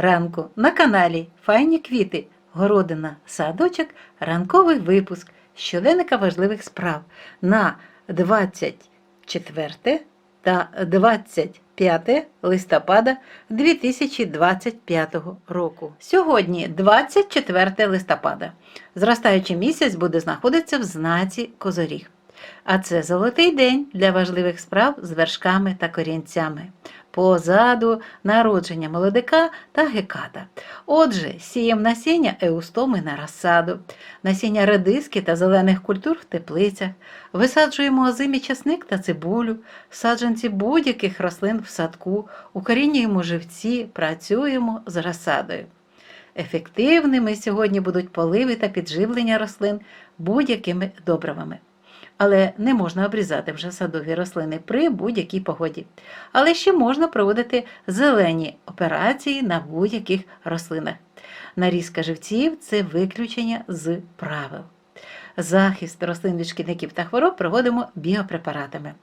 ранку на каналі Файні квіти, городина, садочок, ранковий випуск щоденника важливих справ на 24 та 25 листопада 2025 року. Сьогодні 24 листопада. Зростаючий місяць буде знаходитися в знаці Козоріг. А це золотий день для важливих справ з вершками та корінцями. Позаду народження молодика та геката. Отже, сієм насіння еустоми на розсаду, насіння редиски та зелених культур в теплицях, висаджуємо озимі часник та цибулю, саджанці будь-яких рослин в садку, укорінюємо живці, працюємо з розсадою. Ефективними сьогодні будуть поливи та підживлення рослин будь-якими добривами. Але не можна обрізати вже садові рослини при будь-якій погоді. Але ще можна проводити зелені операції на будь-яких рослинах. Нарізка живців це виключення з правил. Захист рослин від шкідників та хвороб проводимо біопрепаратами.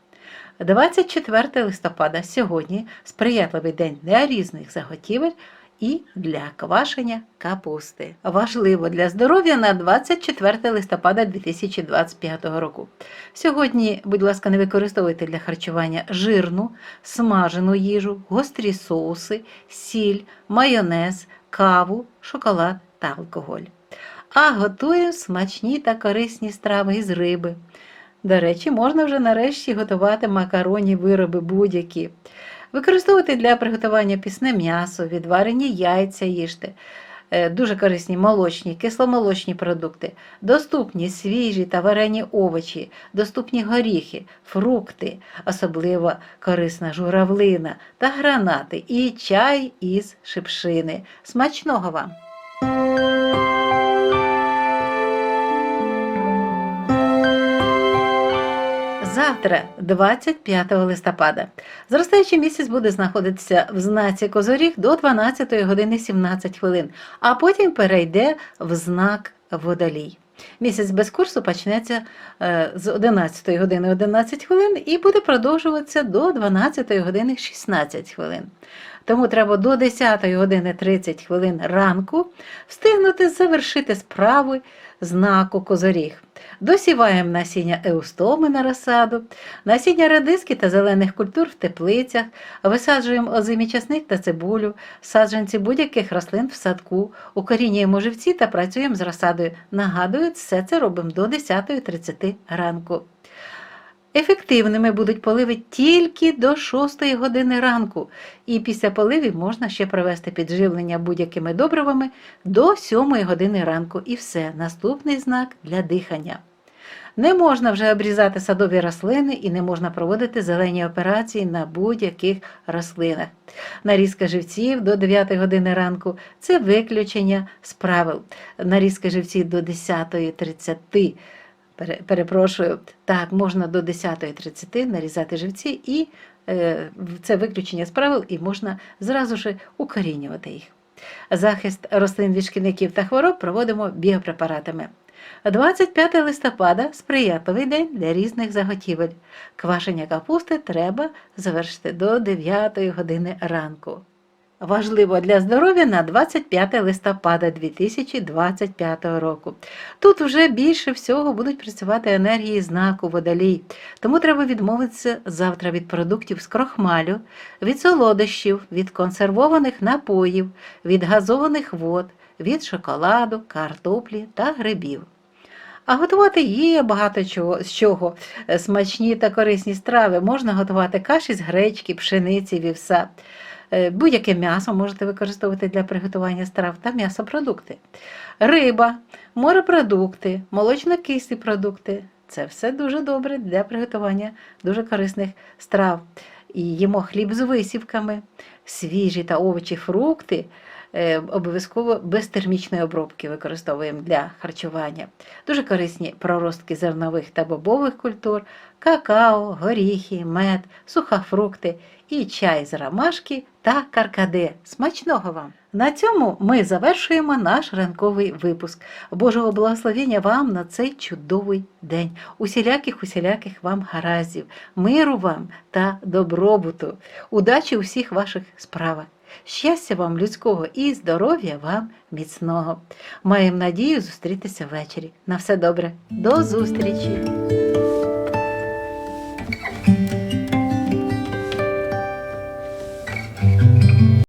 24 листопада сьогодні сприятливий день для різних заготівель і для квашення капусти. Важливо для здоров'я на 24 листопада 2025 року. Сьогодні, будь ласка, не використовуйте для харчування жирну, смажену їжу, гострі соуси, сіль, майонез, каву, шоколад та алкоголь. А готуємо смачні та корисні страви із риби. До речі, можна вже нарешті готувати макаронні вироби будь-які. Використовувати для приготування пісне м'ясо, відварені яйця їжте. Е, Дуже корисні молочні, кисломолочні продукти, доступні свіжі та варені овочі, доступні горіхи, фрукти, особливо корисна журавлина та гранати і чай із шипшини. Смачного вам! Завтра, 25 листопада, зростаючий місяць буде знаходитися в знаці Козоріг до 12 години 17 хвилин, а потім перейде в знак Водолій. Місяць без курсу почнеться е, з 11 години 11 хвилин і буде продовжуватися до 12 години 16 хвилин. Тому треба до 10 години 30 хвилин ранку встигнути завершити справи знаку Козоріг. Досіваємо насіння еустоми на розсаду, насіння радиски та зелених культур в теплицях, висаджуємо озимі часник та цибулю, саджанці будь-яких рослин в садку, укорінюємо живці та працюємо з розсадою. Нагадую, все це робимо до 10.30 ранку. Ефективними будуть поливи тільки до 6 години ранку, і після поливів можна ще провести підживлення будь-якими добривами до 7 години ранку. І все, наступний знак для дихання. Не можна вже обрізати садові рослини і не можна проводити зелені операції на будь-яких рослинах. Нарізка живців до 9 години ранку це виключення з правил. Нарізка живців до 10.30 Пере- Перепрошую, так, можна до 10.30 нарізати живці, і е, це виключення з правил, і можна зразу ж укорінювати їх. Захист рослин від шкідників та хвороб проводимо біопрепаратами. 25 листопада сприятливий день для різних заготівель. Квашення капусти треба завершити до 9 години ранку. Важливо для здоров'я на 25 листопада 2025 року. Тут вже більше всього будуть працювати енергії знаку водолій, тому треба відмовитися завтра від продуктів з крохмалю, від солодощів, від консервованих напоїв, від газованих вод, від шоколаду, картоплі та грибів. А готувати є багато чого, з чого. Смачні та корисні страви. Можна готувати каші з гречки, пшениці, вівса. Е, Будь-яке м'ясо можете використовувати для приготування страв та м'ясопродукти. Риба, морепродукти, молочно-кислі продукти це все дуже добре для приготування дуже корисних страв. І їмо хліб з висівками, свіжі та овочі, фрукти. Е, Обов'язково без термічної обробки використовуємо для харчування. Дуже корисні проростки зернових та бобових культур, какао, горіхи, мед, сухофрукти і чай з ромашки та каркаде. Смачного вам! На цьому ми завершуємо наш ранковий випуск. Божого благословення вам на цей чудовий день. Усіляких, усіляких вам гараздів, миру вам та добробуту, удачі у всіх ваших справах. Щастя вам людського і здоров'я вам міцного. Маємо надію зустрітися ввечері. На все добре. До зустрічі!